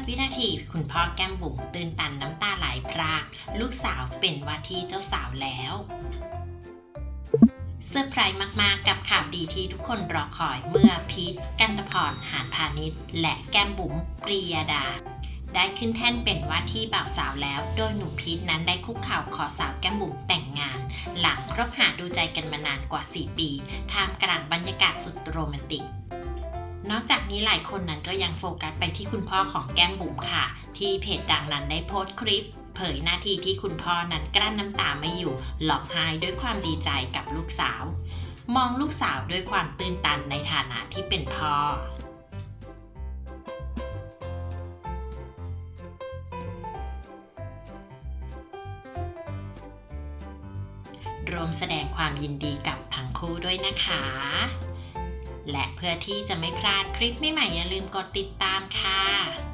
ดวินาทีคุณพ่อแก้มบุ๋มตื่นตันน้ำตาไหลพรากลูกสาวเป็นว่าที่เจ้าสาวแล้วเซอร์ไพรส์มาก ๆ กับข่าวดีที่ทุกคนรอคอยเมื่อพีทกันตพรหานพาณิชย์และแก้มบุ๋มปรียดา ได้ขึ้นแท่นเป็นว่าที่บ่าวสาวแล้ว โดยหนุ่มพีทนั้นได้คุกเข่าขอสาวแก้มบุ๋มแต่งงาน หลังคบหาดูใจกันมานานกว่า 4 ปี ท่ามกลางบรรยากาศสุดโรแมนติก นอกจากนี้หลายคนนั้นก็ยังโฟกัสไปที่คุณพ่อของแก้มบุ๋มค่ะ ที่เพจดังนั้นได้โพสต์คลิปเผยหน้าที่ที่คุณพ่อนั้นกลั้นน้ำตาไม่อยู่ร้องไห้ด้วยความดีใจกับลูกสาว มองลูกสาวด้วยความตื้นตันในฐานะที่เป็นพ่อรวมแสดงความยินดีกับทั้งคู่ด้วยนะคะ เพื่อที่จะไม่พลาดคลิปใหม่ๆอย่าลืมกดติดตามค่ะ